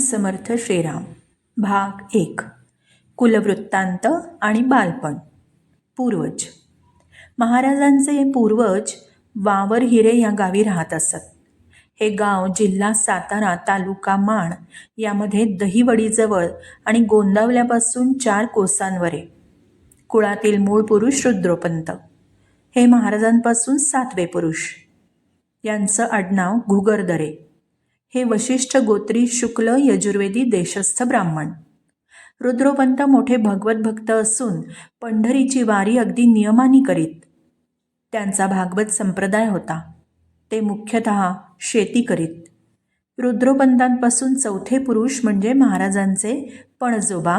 समर्थ श्रीराम. भाग एक. कुलवृत्तांत आणि बालपण. पूर्वज. महाराजांचे पूर्वज वावर हिरे या गावी राहत असत. हे गाव जिल्हा सातारा तालुका माण यामध्ये दहिवडीजवळ आणि गोंदावल्यापासून चार कोसांवर. आहे कुळातील मूळ पुरुष रुद्रोपंत. हे महाराजांपासून सातवे पुरुष. यांचं आडनाव घुगरदरे. हे वशिष्ठ गोत्री शुक्ल यजुर्वेदी देशस्थ ब्राह्मण. रुद्रोपंत मोठे भगवत भक्त असून पंढरीची वारी अगदी नियमानी करीत. त्यांचा भागवत संप्रदाय होता. ते मुख्यतः शेती करीत. रुद्रोपंतांपासून चौथे पुरुष म्हणजे महाराजांचे पणजोबा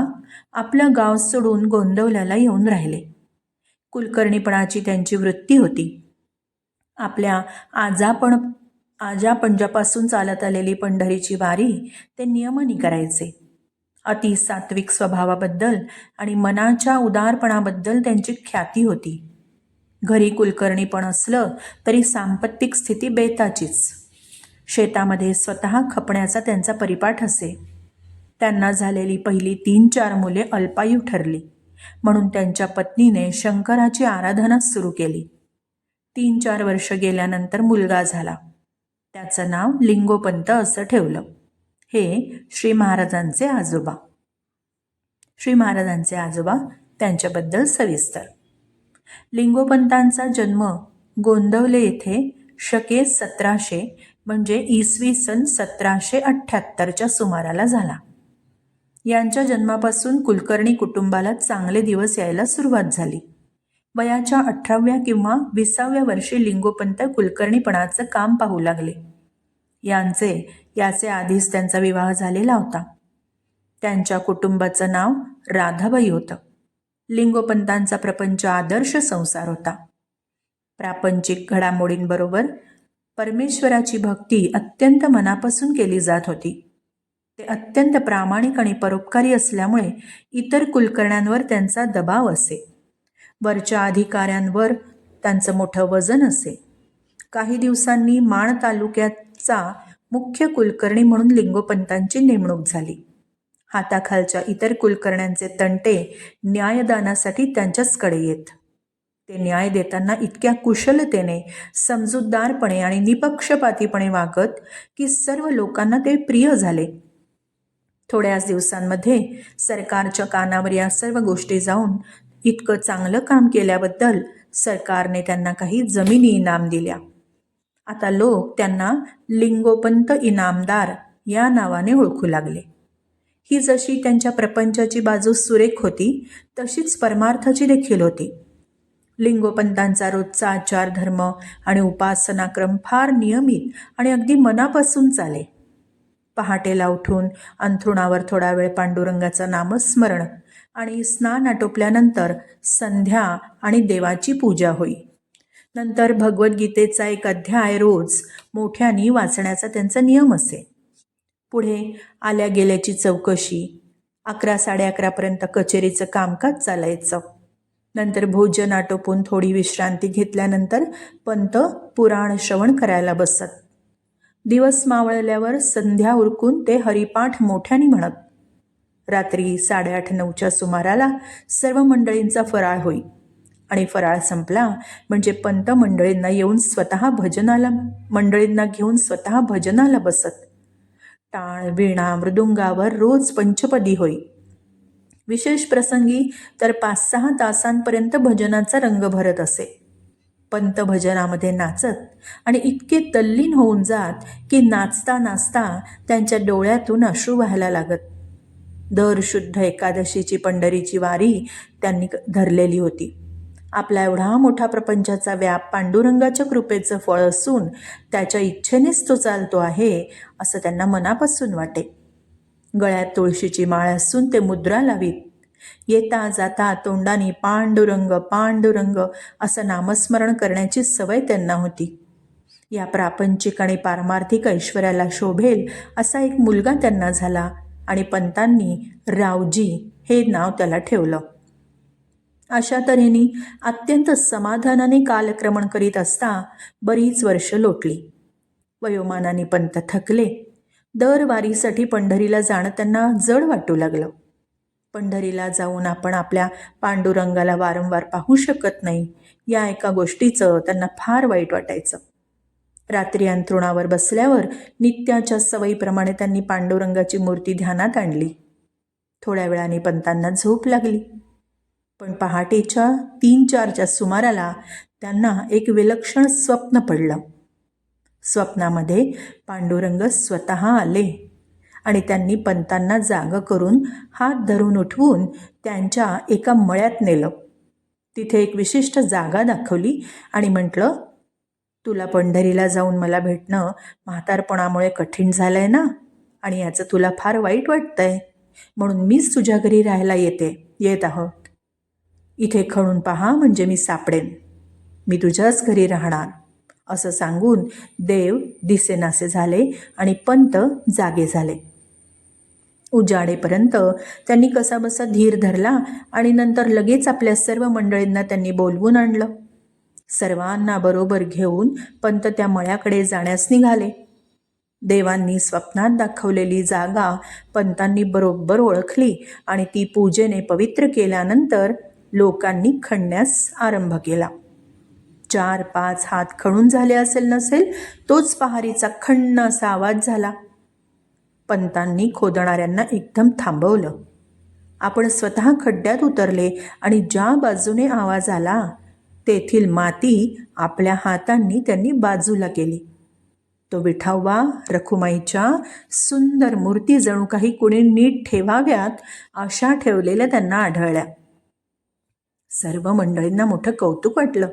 आपलं गाव सोडून गोंदवल्याला येऊन राहिले. कुलकर्णीपणाची त्यांची वृत्ती होती. आपल्या आजापण आजा पंजापासून चालत आलेली पंढरीची वारी ते नियमाने करायचे. अति सात्विक स्वभावाबद्दल आणि मनाच्या उदारपणाबद्दल त्यांची ख्याती होती. घरी कुलकर्णी पण असलं तरी सांपत्तिक स्थिती बेताचीच. शेतामध्ये स्वतः खपण्याचा त्यांचा परिपाठ असे. त्यांना झालेली पहिली तीन चार मुले अल्पायू ठरली. म्हणून त्यांच्या पत्नीने शंकराची आराधना सुरू केली. तीन चार वर्ष गेल्यानंतर मुलगा झाला. त्याचं नाव लिंगोपंत असं ठेवलं. हे श्री महाराजांचे आजोबा. श्री महाराजांचे आजोबा त्यांच्याबद्दल सविस्तर. लिंगोपंतांचा जन्म गोंदवले येथे शके सतराशे म्हणजे इसवी सन सतराशे अठ्ठ्याहत्तरच्या सुमाराला झाला. यांच्या जन्मापासून कुलकर्णी कुटुंबाला चांगले दिवस यायला सुरुवात झाली. वयाच्या अठराव्या किंवा विसाव्या वर्षी लिंगोपंत कुलकर्णीपणाचं काम पाहू लागले. यांचे याचे आधीच त्यांचा विवाह झालेला होता. त्यांच्या कुटुंबाचं नाव राधाबाई होतं. लिंगोपंतांचा प्रपंच आदर्श संसार होता. प्रापंचिक घडामोडींबरोबर परमेश्वराची भक्ती अत्यंत मनापासून केली जात होती. ते अत्यंत प्रामाणिक आणि परोपकारी असल्यामुळे इतर कुलकर्ण्यांवर त्यांचा दबाव असे. वरच्या अधिकाऱ्यांवर त्यांचं मोठं वजन असे. काही दिवसांनी माण तालुक्याचा मुख्य कुलकर्णी म्हणून लिंगोपंतांची नेमणूक झाली. हाताखालच्या इतर कुलकर्ण्यांचे तंटे न्यायदानासाठी त्यांच्याचकडे येत. ते न्याय देताना इतक्या कुशलतेने समजूतदारपणे आणि निपक्षपातीपणे वागत की सर्व लोकांना ते प्रिय झाले. थोड्याच दिवसांमध्ये सरकारच्या कानावर या सर्व गोष्टी जाऊन इतकं चांगलं काम केल्याबद्दल सरकारने त्यांना काही जमिनी इनाम दिल्या. आता लोक त्यांना लिंगोपंत इनामदार या नावाने ओळखू लागले. ही जशी त्यांच्या प्रपंचाची बाजू सुरेख होती तशीच परमार्थाची देखील होती. लिंगोपंतांचा रोजचा आचार धर्म आणि उपासनाक्रम फार नियमित आणि अगदी मनापासून चाले. पहाटेला उठून अंथरुणावर थोडा वेळ पांडुरंगाचं नामस्मरण आणि स्नान आटोपल्यानंतर संध्या आणि देवाची पूजा होई. नंतर भगवद्गीतेचा एक अध्याय रोज मोठ्याने वाचण्याचा त्यांचा नियम असे. पुढे आल्या गेल्याची चौकशी अकरा साडे अकरापर्यंत कचेरीचं कामकाज चालायचं. नंतर भोजन आटोपून थोडी विश्रांती घेतल्यानंतर पंत पुराण श्रवण करायला बसत. दिवस मावळल्यावर संध्या उरकून ते हरिपाठ मोठ्याने म्हणत रात्री साडेआठ नऊच्या सुमाराला सर्व मंडळींचा फराळ होई. आणि फराळ संपला म्हणजे पंत मंडळींना येऊन स्वतः भजनाला मंडळींना घेऊन स्वतः भजनाला बसत. टाळ वीणा मृदुंगावर रोज पंचपदी होई. विशेष प्रसंगी तर पाच सहा तासांपर्यंत भजनाचा रंग भरत असे. पंत भजनामध्ये नाचत आणि इतके तल्लीन होऊन जात की नाचता नाचता त्यांच्या डोळ्यातून अश्रू व्हायला लागत. दर शुद्ध एकादशीची पंढरीची वारी त्यांनी धरलेली होती. आपला एवढा मोठा प्रपंचाचा व्याप पांडुरंगाच्या कृपेचं फळ असून त्याच्या इच्छेनेच तो चालतो आहे असं त्यांना मनापासून वाटे. गळ्यात तुळशीची माळ असून ते मुद्रा लावीत. येता जाता तोंडाने पांडुरंग पांडुरंग असं नामस्मरण करण्याची सवय त्यांना होती. या प्रापंचिक आणि पारमार्थिक ऐश्वर्याला शोभेल असा एक मुलगा त्यांना झाला. आणि पंतांनी रावजी हे नाव त्याला ठेवलं. अशा तऱ्हेने अत्यंत समाधानाने कालक्रमण करीत असता बरीच वर्ष लोटली. वयोमानाने पंत थकले. दर वारीसाठी पंढरीला जाणं त्यांना जड वाटू लागलं. पंढरीला जाऊन आपण आपल्या पांडुरंगाला वारंवार पाहू शकत नाही या एका गोष्टीचं त्यांना फार वाईट वाटायचं. रात्री अंथरुणावर बसल्यावर नित्याच्या सवयीप्रमाणे त्यांनी पांडुरंगाची मूर्ती ध्यानात आणली. थोड्या वेळाने पंतांना झोप लागली. पण पहाटेच्या तीन चारच्या सुमाराला त्यांना एक विलक्षण स्वप्न पडलं. स्वप्नामध्ये पांडुरंग स्वतः आले आणि त्यांनी पंतांना जाग करून हात धरून उठवून त्यांच्या एका मळ्यात नेलं. तिथे एक विशिष्ट जागा दाखवली आणि म्हटलं तुला पंढरीला जाऊन मला भेटणं म्हातारपणामुळे कठीण झालं आहे ना? आणि याचं तुला फार वाईट वाटतंय. म्हणून मीच तुझ्या घरी राहायला येते. येत आहोत इथे खणून पहा म्हणजे मी सापडेन. मी तुझ्याच घरी राहणार. असं सांगून देव दिसेनासे झाले आणि पंत जागे झाले. उजाडेपर्यंत त्यांनी कसाबसा धीर धरला आणि नंतर लगेच आपल्या सर्व मंडळींना त्यांनी बोलवून आणलं. सर्वांना बरोबर घेऊन पंत त्या मळ्याकडे जाण्यास निघाले. देवांनी स्वप्नात दाखवलेली जागा पंतांनी बरोबर ओळखली आणि ती पूजेने पवित्र केल्यानंतर लोकांनी खणण्यास आरंभ केला. चार पाच हात खणून झाले असेल नसेल तोच पहारीचा खण्ण असा आवाज झाला. पंतांनी खोदणाऱ्यांना एकदम थांबवलं. आपण स्वतः खड्ड्यात उतरले आणि ज्या बाजूने आवाज आला तेथील माती आपल्या हातांनी त्यांनी बाजूला केली. तो विठावा रखुमाईच्या सुंदर मूर्ती जणू काही कुणी नीट ठेवाव्यात अशा ठेवलेल्या त्यांना आढळल्या. सर्व मंडळींना मोठं कौतुक वाटलं.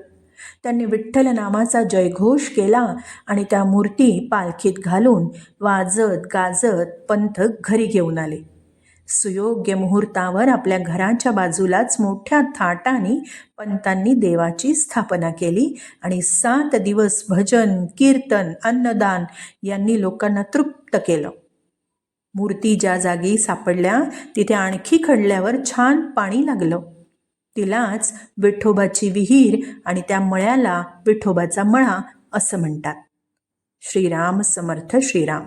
त्यांनी विठ्ठल नामाचा जयघोष केला आणि त्या मूर्ती पालखीत घालून वाजत गाजत पंथ घरी घेऊन आले. सुयोग्य मुहूर्तावर आपल्या घराच्या बाजूलाच मोठ्या थाटाने पंतांनी देवाची स्थापना केली आणि सात दिवस भजन कीर्तन अन्नदान यांनी लोकांना तृप्त केलं. मूर्ती ज्या जागी सापडल्या तिथे आणखी खडल्यावर छान पाणी लागलं. तिलाच विठोबाची विहीर आणि त्या मळ्याला विठोबाचा मळा असं म्हणतात. श्रीराम समर्थ श्रीराम.